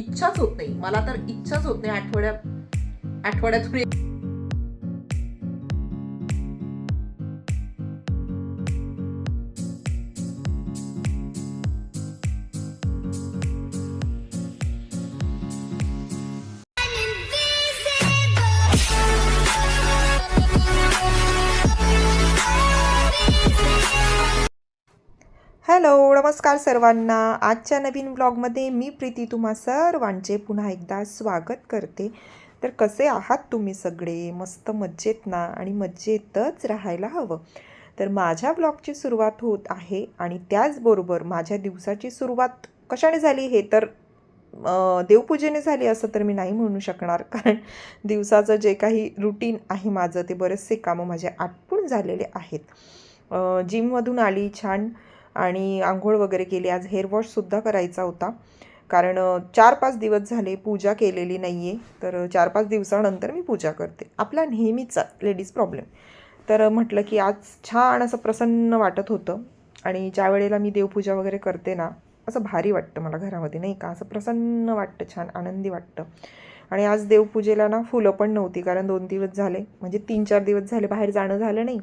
इच्छाच होत नाही. मला तर इच्छाच होत नाही आठवड्या आठवड्यातून नमस्कार सर्वांना. आजच्या नवीन ब्लॉगमध्ये मी प्रीती तुम्हा सर्वांचे पुन्हा एकदा स्वागत करते. तर कसे आहात तुम्ही सगळे? मस्त मज्जेत ना? आणि मज्जेतच राहायला हवं. तर माझ्या ब्लॉगची सुरुवात होत आहे आणि त्याचबरोबर माझ्या दिवसाची सुरुवात कशाने झाली हे तर देवपूजेने झाली असं तर मी नाही म्हणू शकणार. कारण दिवसाचं जे काही रुटीन आहे माझं ते बरेचसे कामं माझे आटपून झालेले आहेत. जिममधून आली छान आणि आंघोळ वगैरे केली. आज हेअर वॉशसुद्धा करायचा होता. कारण चार पाच दिवस झाले पूजा केलेली नाही आहे तर चार पाच दिवसानंतर मी पूजा करते. आपला नेहमीचा लेडीज प्रॉब्लेम तर म्हटलं की आज छान असं प्रसन्न वाटत होतं. आणि ज्या वेळेला मी देवपूजा वगैरे करते ना असं भारी वाटतं मला घरामध्ये नाही का? असं प्रसन्न वाटतं छान आनंदी वाटतं. आणि आज देवपूजेला ना फुलं पण नव्हती कारण दोन दिवस झाले. म्हणजे तीन चार दिवस झाले बाहेर जाणं झालं नाही.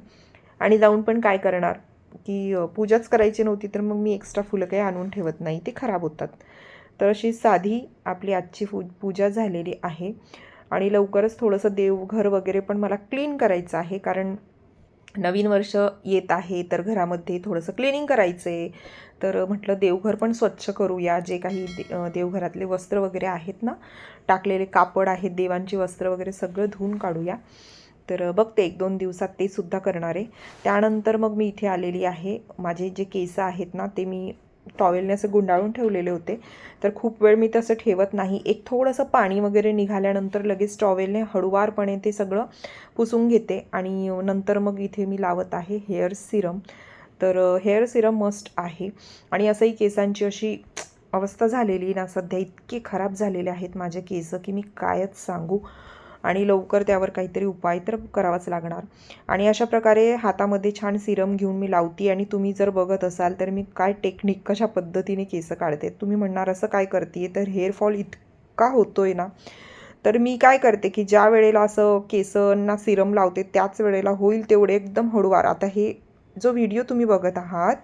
आणि जाऊन पण काय करणार? की पूजाच करायची नव्हती तर मग मी एक्स्ट्रा फुलं काही आणून ठेवत नाही. ते खराब होतात. तर अशी साधी आपली आजची फू पूजा झालेली आहे. आणि लवकरच थोडंसं देवघर वगैरे पण मला क्लीन करायचं आहे कारण नवीन वर्ष येत आहे तर घरामध्ये थोडंसं क्लिनिंग करायचं आहे तर म्हटलं देवघर पण स्वच्छ करूया. जे काही देवघरातले वस्त्र वगैरे आहेत ना टाकलेले कापड आहेत देवांची वस्त्र वगैरे सगळं धुवून काढूया. तर बघते एक दोन दिवसात ते सुद्धा करणार आहे. त्यानंतर मग मी इथे आलेली आहे. माझे जे केस आहेत ना ते मी टॉवेलने असं गुंडाळून ठेवलेले होते. तर खूप वेळ मी तसं ठेवत नाही. एक थोडंसं पाणी वगैरे निघाल्यानंतर लगेच टॉवेलने हळुवारपणे ते सगळं पुसून घेते आणि नंतर मग इथे मी लावत आहे हेअर सिरम. तर हेअर सिरम मस्ट आहे. आणि असंही केसांची अशी अवस्था झालेली ना सध्या इतके खराब झालेले आहेत माझे केस की मी कायच सांगू. आणि लवकर त्यावर काहीतरी उपाय तर करावाच लागणार. आणि अशा प्रकारे हातामध्ये छान सिरम घेऊन मी लावते आणि तुम्ही जर बघत असाल तर मी काय टेक्निक कशा पद्धतीने केस काढते? तुम्ही म्हणणार असं काय करते तर हेअरफॉल इतका होतोय ना. तर मी काय करते की ज्या वेळेला असं केसांना सिरम लावते त्याच वेळेला होईल तेवढे एकदम हळूवार. आता हे जो व्हिडिओ तुम्ही बघत आहात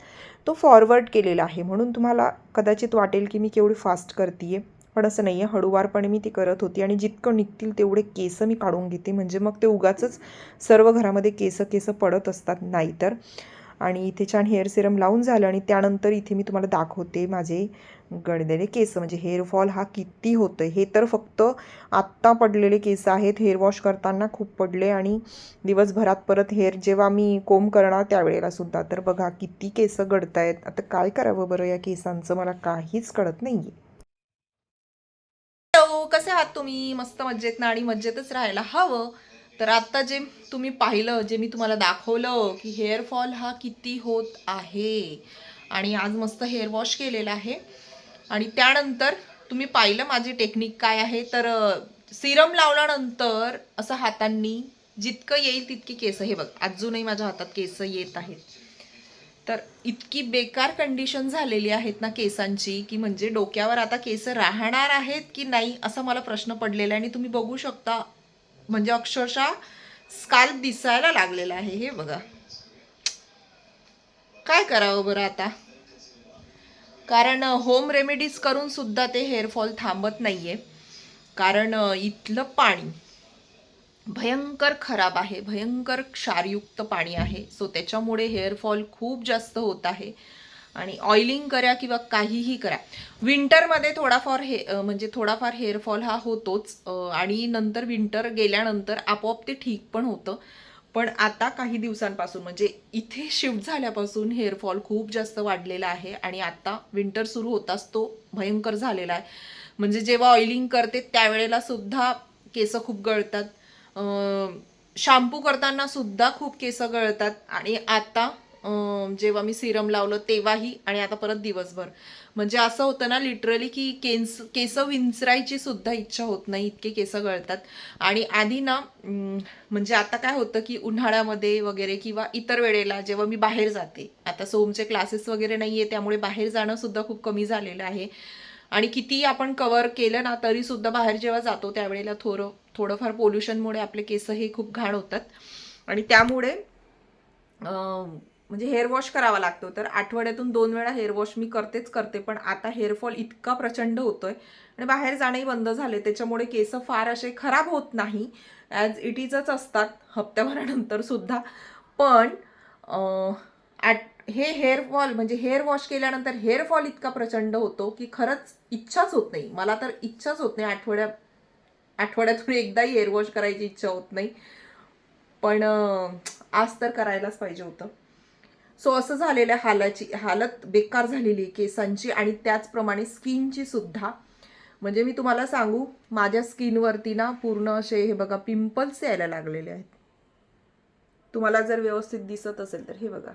तो फॉरवर्ड केलेला आहे. म्हणून तुम्हाला कदाचित वाटेल की मी केवढी फास्ट करते आहे पण असं नाही आहे हळूवारपणे मी ते करत होती आणि जितकं निघतील तेवढे केस मी काढून घेते. म्हणजे मग ते उगाचंच सर्व घरामध्ये केस केस पडत असतात नाहीतर. आणि इथे छान हेअर सिरम लावून झालं आणि त्यानंतर इथे मी तुम्हाला दाखवते माझे गळलेले केस. म्हणजे हेअरफॉल हा किती होतं हे तर फक्त आत्ता पडलेले केस आहेत. हेअर वॉश करताना खूप पडले आणि दिवसभरात परत हेअर जेव्हा मी कोंब करणार त्यावेळेला सुद्धा. तर बघा किती केस गळत आहेत आता काय करावं बरं या केसांचं? मला काहीच कळत नाही आहे तुम्ही मस्त मज्जेत ना आणि मज्जेतच राहायला हवं. तर आता जे तुम्ही पाहिलं जे मी तुम्हाला दाखवलं की हेअर फॉल हा किती होत आहे. आणि आज मस्त हेअर वॉश केलेला आहे. आणि त्यानंतर तुम्ही पाहिलं माझी टेक्निक काय आहे? तर सिरम लावल्यानंतर असं हातांनी जितकं येईल तितकी केस हे बघ अजूनही माझ्या हातात केस येत आहेत. तर इतकी बेकार कंडिशन झालेली आहेत ना केसांची की म्हणजे डोक्यावर आता केस राहणार आहेत की नाही असा मला प्रश्न पडलेला आहे आणि तुम्ही बघू शकता म्हणजे अक्षरशः स्काल्प दिसायला लागलेला आहे. हे बघा. काय करावं बरं आता? कारण होम रेमेडीज करून सुद्धा ते हेअरफॉल थांबत नाही आहे कारण इथलं पाणी भयंकर खराब आहे भयंकर क्षारयुक्त पाणी आहे. सो त्याच्यामुळे हेअरफॉल खूप जास्त होत आहे. आणि ऑइलिंग करा किंवा काहीही करा. विंटरमध्ये थोडाफार हे म्हणजे थोडाफार हेअरफॉल हा होतोच. आणि नंतर विंटर गेल्यानंतर आपोआप ते ठीक पण होतं. पण आता काही दिवसांपासून म्हणजे इथे शिफ्ट झाल्यापासून हेअरफॉल खूप जास्त वाढलेला आहे. आणि आता विंटर सुरू होताच तो भयंकर झालेला आहे. म्हणजे जेव्हा ऑइलिंग करते त्यावेळेला सुद्धा केस खूप गळतात. शॅम्पू करताना सुद्धा खूप केस गळतात. आणि आता जेव्हा मी सिरम लावलं तेव्हाही आणि आता परत दिवसभर. म्हणजे असं होतं ना लिटरली की केस केस विंचरायची सुद्धा इच्छा होत नाही इतके केस गळतात. आणि आधी ना म्हणजे आता काय होतं की उन्हाळ्यामध्ये वगैरे किंवा इतर वेळेला जेव्हा मी बाहेर जाते आता सोमचे क्लासेस वगैरे नाही आहे त्यामुळे बाहेर जाणं सुद्धा खूप कमी झालेलं आहे. आणि कितीही आपण कवर केलं ना तरी सुद्धा बाहेर जेव्हा जातो त्यावेळेला थोडं थोडंफार पोल्युशनमुळे आपले केस हे खूप घाण होतात. आणि त्यामुळे म्हणजे हेअर वॉश करावा लागतो. तर आठवड्यातून दोन वेळा हेअर वॉश मी करतेच करते पण आता हेअरफॉल इतका प्रचंड होतो आहे आणि बाहेर जाणंही बंद झाले त्याच्यामुळे केस फार असे खराब होत नाही. ॲज इट इजच असतात हप्त्याभरानंतर सुद्धा. पण ॲट हे हेअर फॉल म्हणजे हेअर वॉश केल्यानंतर हेअर फॉल इतका प्रचंड होतो की खरंच इच्छाच होत नाही. मला तर इच्छाच होत नाही आठवड्या आठवड्यातून एकदाही हेअर वॉश करायची इच्छा होत नाही. पण आज तर करायलाच पाहिजे होतं. सो असं झालेल्या हालाची हालत बेकार झालेली केसांची आणि त्याचप्रमाणे स्किनची सुद्धा. म्हणजे मी तुम्हाला सांगू माझ्या स्किनवरती ना पूर्ण असे हे बघा पिंपल्स यायला लागलेले आहेत. तुम्हाला जर व्यवस्थित दिसत असेल तर हे बघा.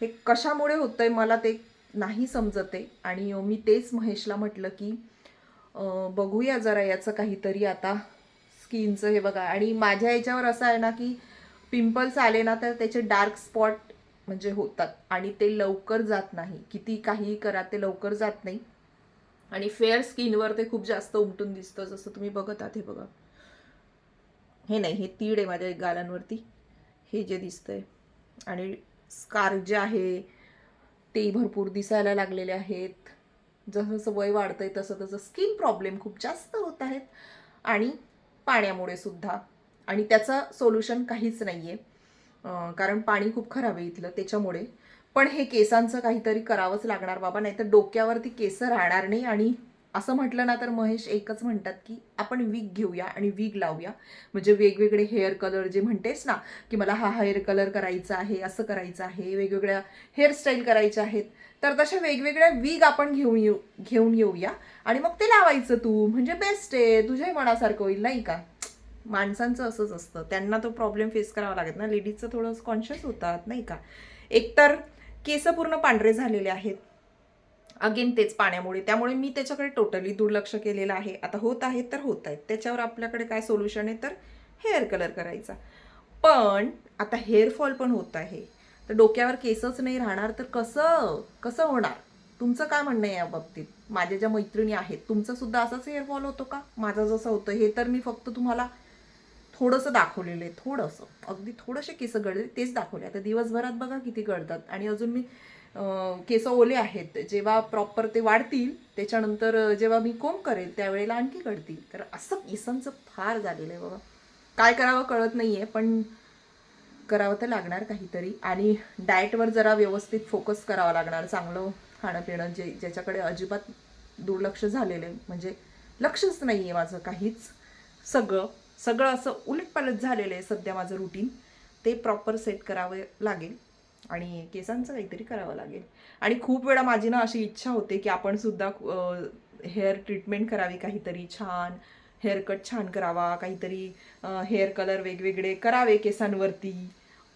हे कशामुळे होतंय मला ते नाही समजते आणि मी तेच महेशला म्हटलं की बघूया जरा याचं काहीतरी आता. स्किनचं हे बघा. आणि माझ्या याच्यावर असं आहे ना की पिंपल्स आले ना तर त्याचे डार्क स्पॉट म्हणजे होतात. आणि ते लवकर जात नाही. किती काही करा ते लवकर जात नाही. आणि फेअर स्किनवर ते खूप जास्त उमटून दिसतं जसं तुम्ही बघत आहात हे बघा. हे नाही हे तीड आहे माझ्या गालांवरती. हे जे दिसतंय. आणि स्कार्फ जे आहे ते भरपूर दिसायला लागलेले आहेत. जसं जसं वय आहे तसं तसं स्किन प्रॉब्लेम खूप जास्त होत आहेत. आणि पाण्यामुळे सुद्धा. आणि त्याचं सोल्युशन काहीच नाही आहे कारण पाणी खूप खराब आहे इथलं त्याच्यामुळे. पण हे केसांचं काहीतरी करावंच लागणार बाबा नाही तर डोक्यावरती केस राहणार नाही आणि असं म्हटलं ना तर महेश एकच म्हणतात की आपण विग घेऊया आणि विग लावूया. म्हणजे वेगवेगळे हेअर कलर जे म्हणतेस ना की मला हा हेअर कलर करायचा आहे असं करायचं आहे वेगवेगळ्या हेअरस्टाईल करायच्या आहेत तर तशा वेगवेगळ्या विग आपण घेऊन येऊ घेऊन येऊया आणि मग ते लावायचं तू. म्हणजे बेस्ट आहे. तुझ्याही मनासारखं होईल नाही का? माणसांचं असंच असतं. त्यांना तो प्रॉब्लेम फेस करावा लागत ना. लेडीजचं थोडं कॉन्शियस होतात नाही का? एकतर केस पूर्ण पांढरे झालेले आहेत. अगेन तेच पाण्यामुळे. त्यामुळे मी त्याच्याकडे टोटली दुर्लक्ष केलेलं आहे. आता होत आहेत तर होत आहेत. त्याच्यावर आपल्याकडे काय सोल्युशन आहे? तर हेअर कलर करायचा. पण आता हेअरफॉल पण होत आहे. तर डोक्यावर केसच नाही राहणार तर कसं? कसं होणार? तुमचं काय म्हणणं आहे या बाबतीत? माझ्या ज्या मैत्रिणी आहेत तुमचं सुद्धा असंच हेअरफॉल होतो का? माझं जसं होतं हे तर मी फक्त तुम्हाला थोडंसं दाखवलेलं आहे. थोडंसं. अगदी थोडंसे केस गळले तेच दाखवले. आता दिवसभरात बघा किती गळतात. आणि अजून मी केस ओले आहेत जेव्हा प्रॉपर ते वाढतील त्याच्यानंतर जेव्हा मी कोंब करेल त्यावेळेला आणखी घडतील. तर असं केसांचं फार झालेलं आहे बाबा. काय करावं कळत नाही आहे पण करावं तर लागणार काहीतरी. आणि डाएटवर जरा व्यवस्थित फोकस करावा लागणार. चांगलं खाणं पिणं जे ज्याच्याकडे अजिबात दुर्लक्ष झालेलं आहे. म्हणजे लक्षच नाही आहे माझं काहीच. सगळं सगळं असं उलटपालट झालेलं आहे सध्या माझं रुटीन ते प्रॉपर सेट करावं लागेल. आणि केसांचं काहीतरी करावं लागेल. आणि खूप वेळा माझी ना अशी इच्छा होते की आपण सुद्धा हेअर ट्रीटमेंट करावी काहीतरी छान हेअर कट छान करावा काहीतरी हेअर कलर वेगवेगळे करावे केसांवरती.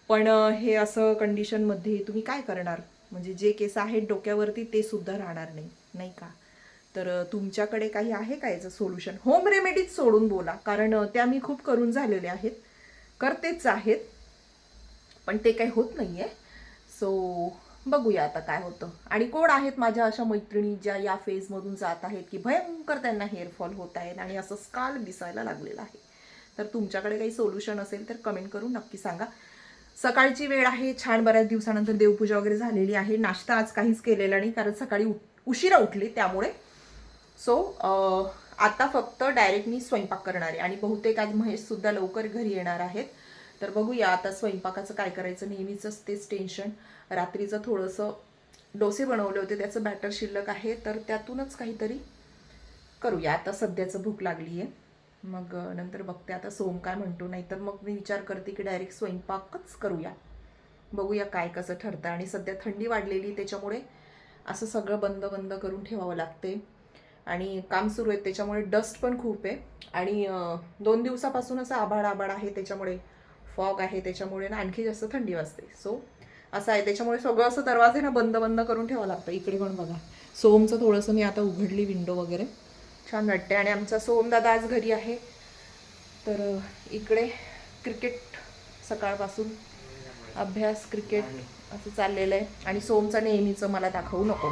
पण हे असं कंडिशनमध्ये तुम्ही काय करणार? म्हणजे जे केस आहेत डोक्यावरती ते सुद्धा राहणार नाही नाही का? तर तुमच्याकडे काही आहे का याचं सोल्युशन? होम रेमेडीज सोडून बोला कारण त्या मी खूप करून झालेल्या आहेत. करतेच आहेत पण ते काही होत नाही आहे सो बघूया आता काय होतं. आणि कोण आहेत माझ्या अशा मैत्रिणी ज्या या फेजमधून जात आहेत की भयंकर त्यांना हेअरफॉल होत आहेत आणि असं स्काल दिसायला लागलेलं आहे. तर तुमच्याकडे काही सोल्युशन असेल तर कमेंट करून नक्की सांगा. सकाळची वेळ आहे छान बऱ्याच दिवसानंतर देवपूजा वगैरे झालेली आहे. नाश्ता आज काहीच केलेला नाही कारण सकाळी उठ- उशिरा उठले त्यामुळे. सो आता फक्त डायरेक्ट मी स्वयंपाक करणार आहे आणि बहुतेक आज महेशसुद्धा लवकर घरी येणार आहेत. तर बघूया आता स्वयंपाकाचं काय करायचं? नेहमीचंच तेच टेन्शन रात्रीचं थोडंसं डोसे बनवले होते त्याचं बॅटर शिल्लक आहे तर त्यातूनच काहीतरी करूया. आता सध्याचं भूक लागली आहे मग नंतर बघते आता सोम काय म्हणतो. नाही तर मग मी विचार करते की डायरेक्ट स्वयंपाकच करूया. बघूया काय कसं ठरतं. आणि सध्या थंडी वाढलेली त्याच्यामुळे असं सगळं बंद बंद करून ठेवावं लागते. आणि काम सुरू आहे त्याच्यामुळे डस्ट पण खूप आहे. आणि दोन दिवसापासून असं आभाळ आभाळ आहे त्याच्यामुळे फॉग आहे त्याच्यामुळे ना आणखी जास्त थंडी वाजते. सो असं आहे. त्याच्यामुळे सगळं असं दरवाजे ना बंद बंद करून ठेवावं लागतं. इकडे पण बघा. सोमचं थोडंसं मी आता उघडली विंडो वगैरे. छान वाटते आणि आमचा सोमदादा आज घरी आहे. तर इकडे क्रिकेट सकाळपासून अभ्यास क्रिकेट असं चाललेलं आहे. आणि सोमचं नेहमीचं मला दाखवू नको.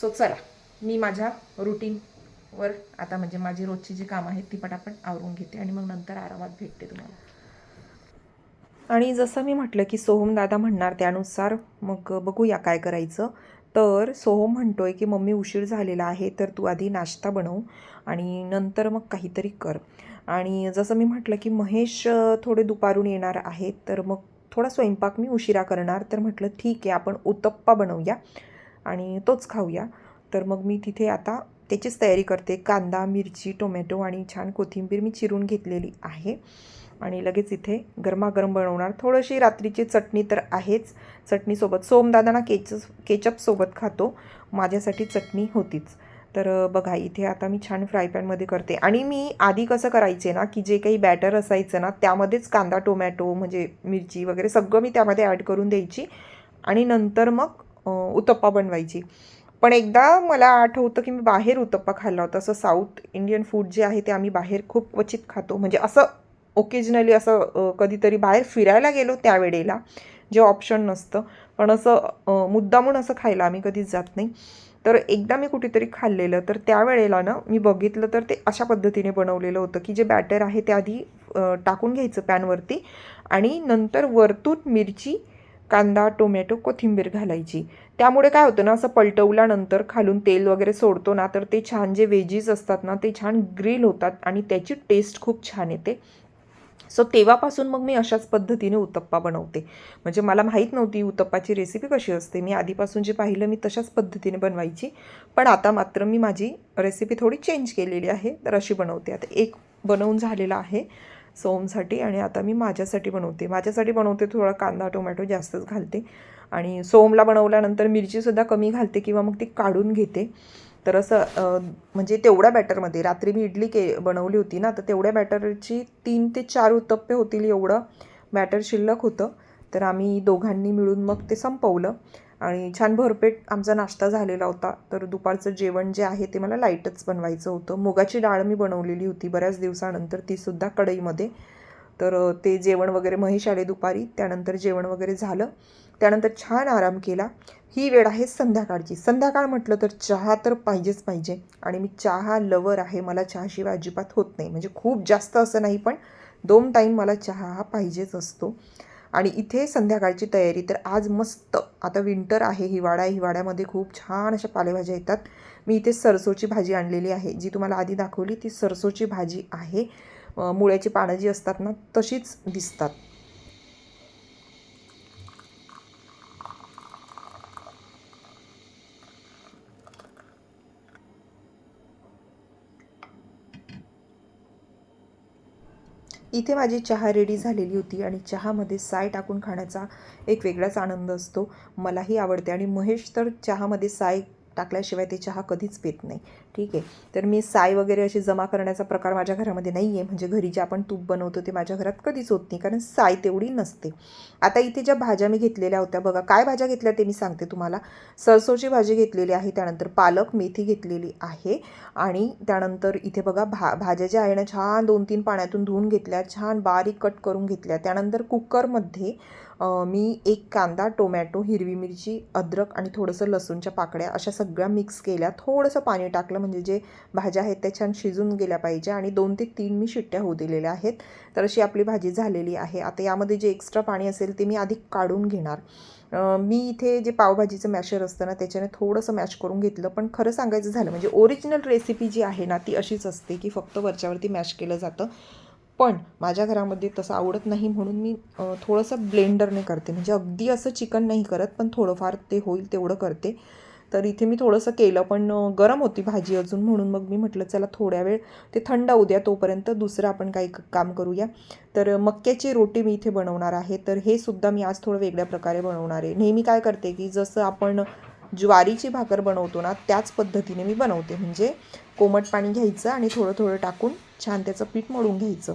सो चला. मी माझ्या रुटीनवर आता म्हणजे माझी रोजची जी कामं आहेत ती पटापट आवरून घेते. आणि मग नंतर आरामात भेटते तुम्हाला. आणि जसं मी म्हटलं की सोहम दादा म्हणणार त्यानुसार मग बघूया काय करायचं. तर सोहम म्हणतो आहे की मम्मी उशीर झालेला आहे तर तू आधी नाश्ता बनव आणि नंतर मग काहीतरी कर. आणि जसं मी म्हटलं की महेश थोडे दुपारून येणार आहेत तर मग थोडा स्वयंपाक मी उशिरा करणार. तर म्हटलं ठीक आहे आपण उत्तप्पा बनवूया आणि तोच खाऊया. तर मग मी तिथे आता त्याचीच तयारी करते. कांदा मिरची टोमॅटो आणि छान कोथिंबीर मी चिरून घेतलेली आहे. आणि लगेच इथे गरमागरम बनवणार. थोडीशी रात्रीची चटणी तर आहेच. चटणीसोबत सोमदादाना केच केचपसोबत खातो. माझ्यासाठी चटणी होतीच. तर बघा इथे आता मी छान फ्राय पॅनमध्ये करते. आणि मी आधी कसं करायचे ना की जे काही बॅटर असायचं ना त्यामध्येच कांदा टोमॅटो म्हणजे मिरची वगैरे सगळं मी त्यामध्ये ॲड करून द्यायची. आणि नंतर मग उत्तप्पा बनवायची. पण एकदा मला आठवतं की मी बाहेर उत्तप्पा खाल्ला होता. असं साऊथ इंडियन फूड जे आहे ते आम्ही बाहेर खूप क्वचित खातो. म्हणजे असं ओकेजनली असं कधीतरी बाहेर फिरायला गेलो त्यावेळेला जे ऑप्शन नसतं. पण असं मुद्दामून असं खायला आम्ही कधीच जात नाही. तर एकदा मी कुठेतरी खाल्लेलं तर त्यावेळेला ना मी बघितलं तर ते अशा पद्धतीने बनवलेलं होतं की जे बॅटर आहे ते आधी टाकून घ्यायचं पॅनवरती आणि नंतर वरतून मिरची कांदा टोमॅटो कोथिंबीर घालायची. त्यामुळे काय होतं ना असं पलटवल्यानंतर खालून तेल वगैरे सोडतो ना तर ते छान जे वेजीज असतात ना ते छान ग्रिल होतात आणि त्याची टेस्ट खूप छान येते. सो तेव्हापासून मग मी अशाच पद्धतीने उत्तप्पा बनवते. म्हणजे मला माहीत नव्हती उत्तप्पाची रेसिपी कशी असते. मी आधीपासून जे पाहिलं मी तशाच पद्धतीने बनवायची. पण आता मात्र मी माझी रेसिपी थोडी चेंज केलेली आहे. तर अशी बनवते. आता एक बनवून झालेला आहे सोमसाठी आणि आता मी माझ्यासाठी बनवते. माझ्यासाठी बनवते थोडा कांदा टोमॅटो जास्तच घालते. आणि सोमला बनवल्यानंतर मिरचीसुद्धा कमी घालते किंवा मग ती काढून घेते. तर असं म्हणजे तेवढ्या बॅटरमध्ये रात्री मी इडली के बनवली होती ना तर तेवढ्या बॅटरची तीन ते चार उत्तप्पे होतील एवढं बॅटर शिल्लक होतं. तर आम्ही दोघांनी मिळून मग ते संपवलं आणि छान भरपेट आमचा नाश्ता झालेला होता. तर दुपारचं जेवण जे आहे ते मला लाईटच बनवायचं होतं. मुगाची डाळ मी बनवलेली होती बऱ्याच दिवसानंतर तीसुद्धा कढईमध्ये. तर ते जेवण वगैरे महेश आले दुपारी त्यानंतर जेवण वगैरे झालं. त्यानंतर छान आराम केला. ही वेळ आहे संध्याकाळची. संध्याकाळ म्हटलं तर चहा तर पाहिजेच पाहिजे. आणि मी चहा लवर आहे मला चहाशिवाय अजिबात होत नाही. म्हणजे खूप जास्त असं नाही पण दोन टाईम मला चहा हा पाहिजेच असतो. आणि इथे संध्याकाळची तयारी तर आज मस्त. आता विंटर आहे हिवाळा हिवाळ्यामध्ये खूप छान अशा पालेभाज्या येतात. मी इथे सरसोची भाजी आणलेली आहे. जी तुम्हाला आधी दाखवली ती सरसोची भाजी आहे. मुळ्याची पानं जी असतात ना तशीच दिसतात. इथे माझी चहा रेडी झालेली होती आणि चहामध्ये साय टाकून खाण्याचा एक वेगळाच आनंद असतो. मलाही आवडते आणि महेश तर चहामध्ये साय टाकल्याशिवाय ते चहा कधीच पित नाही. ठीक आहे? तर मी साय वगैरे अशी जमा करण्याचा प्रकार माझ्या घरामध्ये नाही आहे म्हणजे घरी जे आपण तूप बनवतो ते माझ्या घरात कधीच होत नाही. कारण साय तेवढी नसते. आता इथे ज्या भाज्या मी घेतलेल्या होत्या बघा काय भाज्या घेतल्या ते मी सांगते तुम्हाला. सरसोची भाजी घेतलेली आहे त्यानंतर पालक मेथी घेतलेली आहे आणि त्यानंतर इथे बघा भा भाज्या ज्या आहे ना छान दोन तीन पाण्यातून धुवून घेतल्या छान बारीक कट करून घेतल्या. त्यानंतर कुकरमध्ये मी एक कांदा टोमॅटो हिरवी मिरची अद्रक आणि थोडंसं लसूणच्या पाकळ्या अशा सगळ्या मिक्स केल्या. थोडंसं पाणी टाकलं म्हणजे जे भाज्या आहेत त्या छान शिजून गेल्या पाहिजे आणि दोन ते तीन मी शिट्ट्या होऊ दिलेल्या आहेत. तर अशी आपली भाजी झालेली आहे. आता यामध्ये जे एक्स्ट्रा पाणी असेल ते मी आधी काढून घेणार. मी इथे जे पावभाजीचं मॅशर असतं ना त्याच्याने थोडंसं मॅश करून घेतलं. पण खरं सांगायचं झालं म्हणजे ओरिजिनल रेसिपी जी आहे ना ती अशीच असते की फक्त वरच्यावरती मॅश केलं जातं. पण माझ्या घरामध्ये तसं आवडत नाही म्हणून मी थोडंसं ब्लेंडरने करते. म्हणजे अगदी असं चिकन नाही करत पण थोडंफार ते होईल तेवढं करते. तर इथे मी थोडंसं केलं पण गरम होती भाजी अजून म्हणून मग मी म्हटलं चला थोड्या वेळ ते थंड होऊ द्या तोपर्यंत दुसरं आपण काही काम करूया. तर मक्याची रोटी मी इथे बनवणार आहे. तर हे सुद्धा मी आज थोडं वेगळ्या प्रकारे बनवणार आहे. नेहमी काय करते की जसं आपण ज्वारीची भाकर बनवतो ना त्याच पद्धतीने मी बनवते. म्हणजे कोमट पाणी घ्यायचं आणि थोडं थोडं टाकून छान त्याचं पीठ मळून घ्यायचं.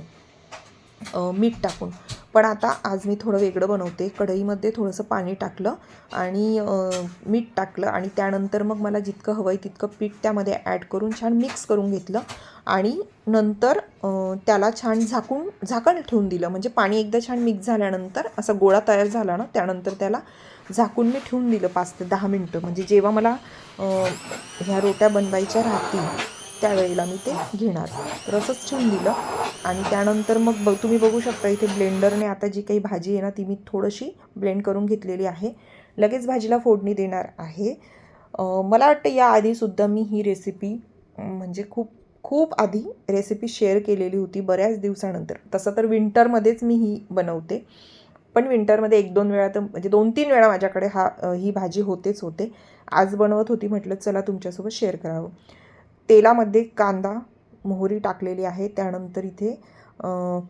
मीठ टाकून. पण आता आज मी थोडं वेगळं बनवते. कढईमध्ये थोडंसं पाणी टाकलं आणि मीठ टाकलं आणि त्यानंतर मग मला जितकं हवं आहे तितकं पीठ त्यामध्ये ॲड करून छान मिक्स करून घेतलं आणि नंतर त्याला छान झाकून झाकण ठेवून दिलं. म्हणजे पाणी एकदा छान मिक्स झाल्यानंतर असा गोळा तयार झाला ना त्यानंतर त्याला झाकून मी ठेवून दिलं पाच ते दहा मिनटं. म्हणजे जेव्हा मला ह्या रोट्या बनवायच्या राहतील त्यावेळेला मी ते घेणार. तर असंच ठेवून दिलं. आणि त्यानंतर मग बघ तुम्ही बघू शकता इथे ब्लेंडरने आता जी काही भाजी आहे ना ती मी थोडीशी ब्लेंड करून घेतलेली आहे. लगेच भाजीला फोडणी देणार आहे. मला वाटतं याआधीसुद्धा मी ही रेसिपी म्हणजे खूप खूप आधी रेसिपी शेअर केलेली होती बऱ्याच दिवसानंतर. तसं तर विंटरमध्येच मी ही बनवते. पण विंटरमध्ये एक दोन वेळा तर म्हणजे दोन तीन वेळा माझ्याकडे हा ही भाजी होतेच होते. आज बनवत होती म्हटलं चला तुमच्यासोबत शेअर करावं. तेलामध्ये कांदा मोहरी टाकलेली आहे. त्यानंतर इथे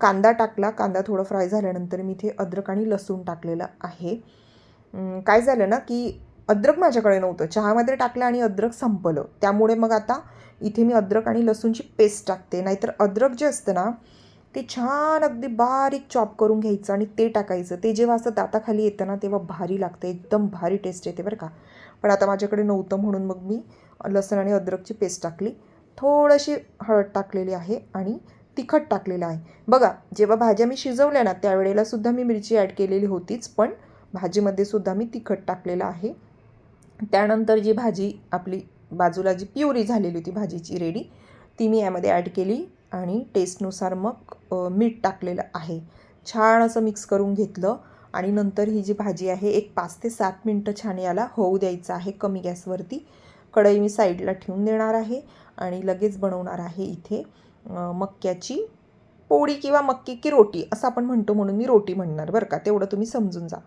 कांदा टाकला. कांदा थोडं फ्राय झाल्यानंतर मी इथे अद्रक आणि लसूण टाकलेलं आहे. काय झालं ना की अद्रक माझ्याकडे नव्हतं. चहामध्ये टाकलं आणि अद्रक संपलं. त्यामुळे मग आता इथे मी अद्रक आणि लसूणची पेस्ट टाकते. नाहीतर अद्रक जे असतं ना ते छान अगदी बारीक चॉप करून घ्यायचं आणि ते टाकायचं. ते जेव्हा असं दाताखाली येतं ना तेव्हा भारी लागतं. एकदम भारी टेस्ट येते बरं का. पण आता माझ्याकडे नव्हतं म्हणून मग मी लसण आणि अद्रकची पेस्ट टाकली. थोडीशी हळद टाकलेली आहे आणि तिखट टाकलेलं आहे. बघा जेव्हा भाज्या मी शिजवल्या ना त्यावेळेला सुद्धा मी मिरची ॲड केलेली होतीच पण भाजीमध्ये सुद्धा मी तिखट टाकलेलं आहे. त्यानंतर जी भाजी आपली बाजूला जी प्युरी झालेली होती भाजीची रेडी ती मी यामध्ये ॲड केली आणि टेस्टनुसार मग मीठ टाकलेलं आहे. छान असं मिक्स करून घेतलं आणि नंतर ही जी भाजी आहे एक पाच ते सात मिनटं छान याला होऊ द्यायचं आहे कमी गॅसवरती. कढई मी साईडला ठेवून देणार आहे आणि लगेच बनवणार आहे इथे मक्याची पोळी किंवा मक्की की रोटी असं आपण म्हणतो म्हणून मी रोटी म्हणणार बरं का तेवढं तुम्ही समजून जा.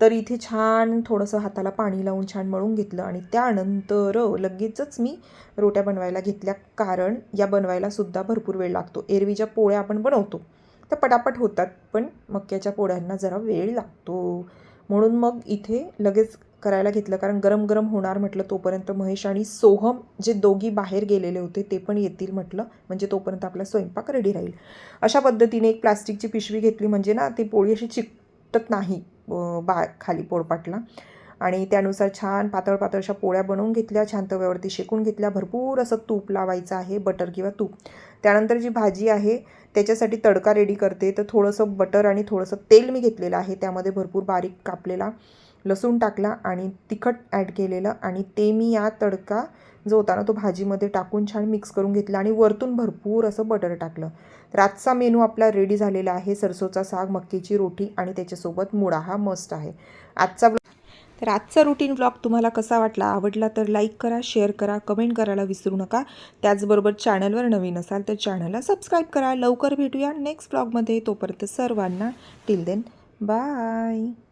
तर इथे छान थोडंसं हाताला पाणी लावून छान मळून घेतलं आणि त्यानंतर लगेचच मी रोट्या बनवायला घेतल्या कारण या बनवायलासुद्धा भरपूर वेळ लागतो. एरवी ज्या पोळ्या आपण बनवतो त्या पटापट होतात पण मक्याच्या पोळ्यांना जरा वेळ लागतो. म्हणून मग इथे लगेच करायला घेतलं. कारण गरम गरम होणार म्हटलं तोपर्यंत महेश आणि सोहम जे दोघी बाहेर गेलेले होते ते पण येतील म्हटलं. म्हणजे तोपर्यंत आपला स्वयंपाक रेडी राहील. अशा पद्धतीने एक प्लास्टिकची पिशवी घेतली म्हणजे ना ती पोळी अशी चिकटत नाही बा खाली पोळपाटला. आणि त्यानुसार छान पातळ पातळशा पोळ्या बनवून घेतल्या छान तव्यावरती शेकून घेतल्या. भरपूर असं तूप लावायचं आहे बटर किंवा तूप. त्यानंतर जी भाजी आहे त्याच्यासाठी तडका रेडी करते. तर थोडंसं बटर आणि थोडंसं तेल मी घेतलेलं आहे. त्यामध्ये भरपूर बारीक कापलेला लसूण टाकला आणि तिखट ॲड केलेलं आणि ते मी या तडका जो होता ना तो भाजीमध्ये टाकून छान मिक्स करून घेतला आणि वरतून भरपूर असं बटर टाकलं. तर आजचा मेनू आपला रेडी झालेला आहे. सरसोचा साग मक्कीची रोटी आणि त्याच्यासोबत मुळा हा मस्त आहे. आजचा तर आजचा रुटीन ब्लॉग तुम्हाला कसा वाटला? आवडला तर लाईक करा शेअर करा कमेंट करायला विसरू नका. त्याचबरोबर चॅनलवर नवीन असाल तर चॅनलला सबस्क्राईब करा. लवकर भेटूया नेक्स्ट ब्लॉगमध्ये तोपर्यंत सर्वांना टिल देन बाय